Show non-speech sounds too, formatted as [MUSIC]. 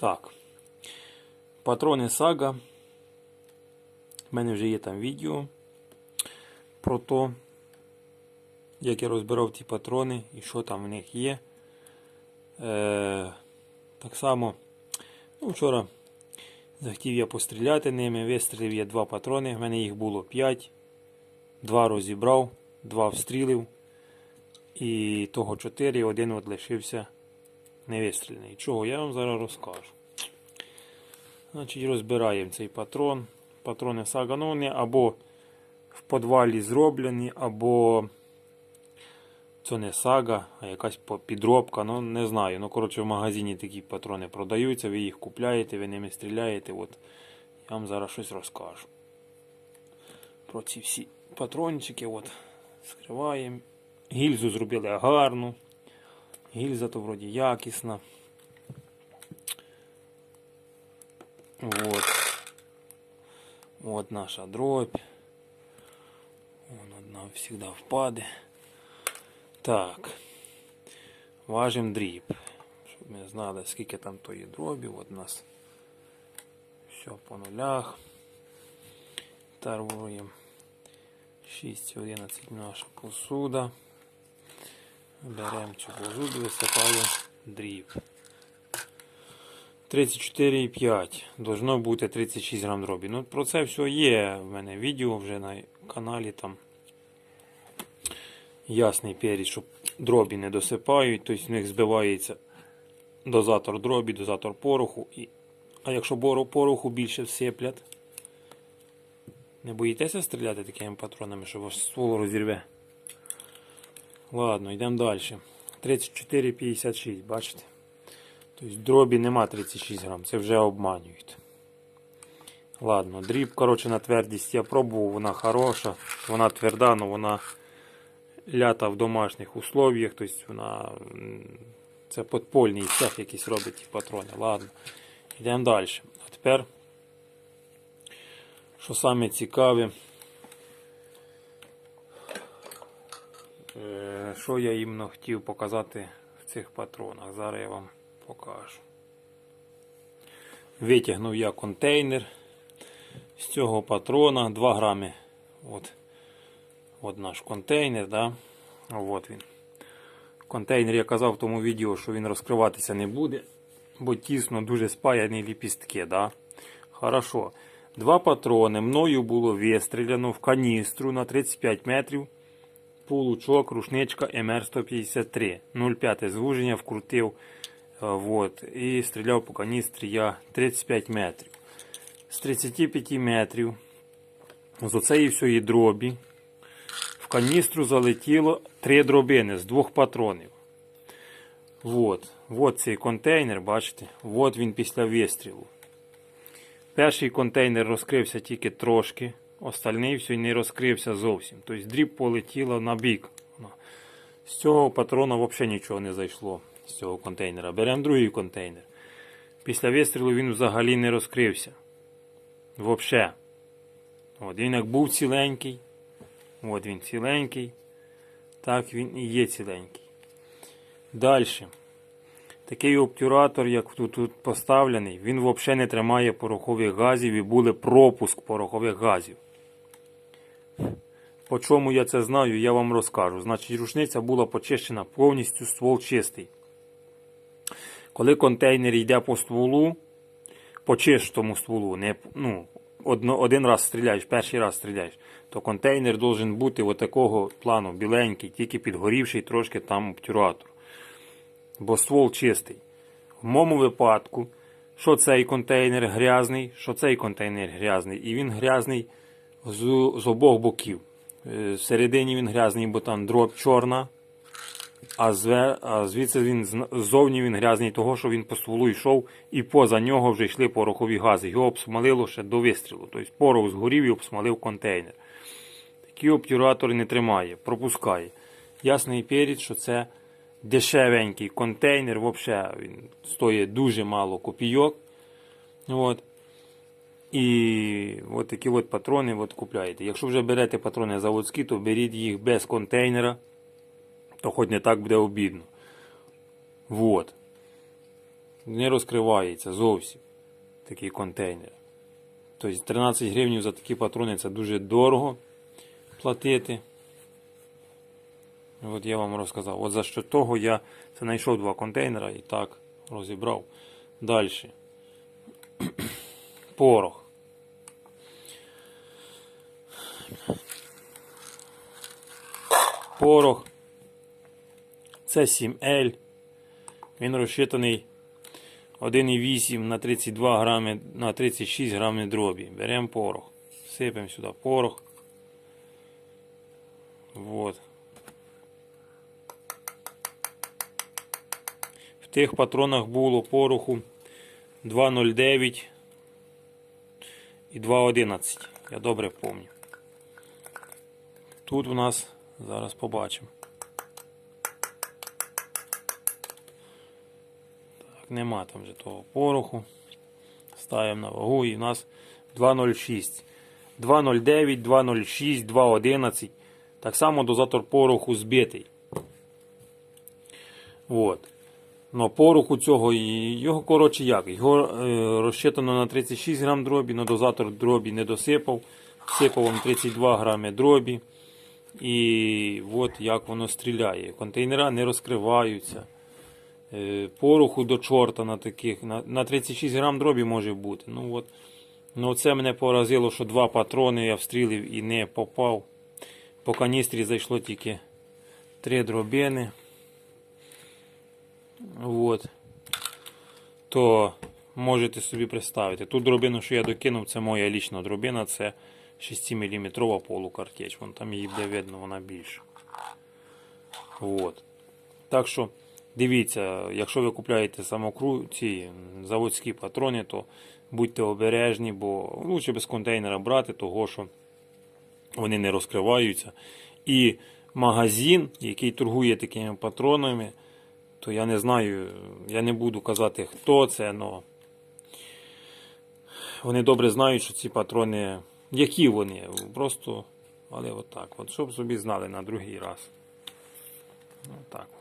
Так. Патрони Сага. У мене вже є там відео про то, як я розбирав ті патрони і що там в них є. Е, так само, ну, вчора захотів я постріляти ними, вистрілив я два патрони, в мене їх було 5. Два розібрав, два встрілив. І того 4, один от лишився невистрілений. Чого я вам зараз розкажу. Значить, розбираємо цей патрон. Патрони Сага, ну або в подвалі зроблені, або це не сага, а якась підробка. Ну не знаю. Ну, коротше, в магазині такі патрони продаються, ви їх купляєте, ви ними стріляєте. От я вам зараз щось розкажу. Про ці всі патрончики. От, скриваємо. Гільзу зробили гарну. Гільза то вроді якісна. Вот. Вот наша дробь. Вон одна всегда впаде. Так. Важим дріб. Щоб ми знали, скільки там тої дробі. От у нас все по нулях. Таруємо. 6,11 наша посуда. Беремо цю посуду, висипаємо дріб. 34,5. Должно бути 36 грам дробі. Ну, про це все є в мене відео вже на каналі там. Ясний перець, щоб дробі не досипають, тобто в них збивається дозатор дробі, дозатор пороху. І... А якщо боро- пороху більше всиплять, не боїтеся стріляти такими патронами, що ваш ствол розірве? Ладно, йдемо далі. 34,56, бачите? Тобто дробі нема 36 грам, це вже обманюють. Ладно, дріб, коротше, на твердість я пробував, вона хороша, вона тверда, але вона лята в домашніх условіях, тобто вона це подпольний цех якийсь робить ті патрони. Ладно, йдемо далі. А тепер, що саме цікаве, е, що я іменно хотів показати в цих патронах. Зараз я вам покажу. Витягнув я контейнер з цього патрона 2 грами. От, от наш контейнер, да? От він. Контейнер я казав в тому відео, що він розкриватися не буде, бо тісно дуже спаяні ліпістки. Да? Хорошо. Два патрони мною було вистріляно в каністру на 35 метрів. Получок, рушничка МР-153. 0,5 звуження вкрутив. Е, Вот, і стріляв по каністрі я 35 метрів. З 35 метрів з оцеї всієї дробі в каністру залетіло три дробини з двох патронів. Вот, вот цей контейнер, бачите? Вот він після вистрілу. Перший контейнер розкрився тільки трошки, остальний все не розкрився зовсім. Тобто дріб полетіла на бік. З цього патрона взагалі нічого не зайшло з цього контейнера. Беремо другий контейнер. Після вистрілу він взагалі не розкрився. Взагалі. От він як був ціленький. От він ціленький. Так він і є ціленький. Далі. Такий обтюратор, як тут, тут поставлений, він взагалі не тримає порохових газів і буде пропуск порохових газів. По чому я це знаю, я вам розкажу. Значить, рушниця була почищена повністю ствол чистий. Коли контейнер йде по стволу, по чистому стволу, не, ну, одно, один раз стріляєш, перший раз стріляєш, то контейнер должен бути отакого плану, біленький, тільки підгорівший трошки там обтюратор. Бо ствол чистий. В моєму випадку, що цей контейнер грязний, що цей контейнер грязний, і він грязний з, з обох боків. Е, Всередині він грязний, бо там дроб чорна, а, звідси він ззовні він грязний того, що він по стволу йшов, і поза нього вже йшли порохові гази. Його обсмалило ще до вистрілу. Тобто порох згорів і обсмалив контейнер. Такі обтюратори не тримає, пропускає. Ясний перець, що це дешевенький контейнер, взагалі він стоїть дуже мало копійок. От. І от такі от патрони от купляєте. Якщо вже берете патрони заводські, то беріть їх без контейнера, то хоч не так буде обідно. Вот. не розкривається зовсім такий контейнер. Тобто 13 гривень за такі патрони це дуже дорого платити. От я вам розказав. От за що того я знайшов два контейнера і так розібрав. Далі. [CLEARS THROAT] Порох. Порох. Це 7L. Він розчитаний 1,8 на 32 грами на 36 грамів дробі. Беремо порох. Сипемо сюди порох. Вот. В тих патронах було пороху 2,09 і 2,11. Я добре пам'ятаю. Тут у нас зараз побачимо. Нема там вже того пороху. Ставимо на вагу і в нас 2,06. 2,09, 2,06, 2,11. Так само дозатор пороху збитий. От. Но пороху цього, його коротше як? Його е, розчитано на 36 грам дробі, но дозатор дробі не досипав. Всипав вам 32 грами дробі. І от як воно стріляє. Контейнера не розкриваються. Е, пороху до чорта на таких. На, на 36 грам дробі може бути. Ну от. Ну це мене поразило, що два патрони я встрілив і не попав. По каністрі зайшло тільки три дробини. От. То можете собі представити. Ту дробину, що я докинув, це моя лічна дробина, це 6-мм полукартеч. Вон там її буде видно, вона більша. От. Так що, дивіться, якщо ви купляєте самокру, ці заводські патрони, то будьте обережні, бо лучше без контейнера брати, того що вони не розкриваються. І магазин, який торгує такими патронами, то я не знаю, я не буду казати, хто це, але вони добре знають, що ці патрони, які вони, просто, але отак, от, щоб собі знали на другий раз. Отак.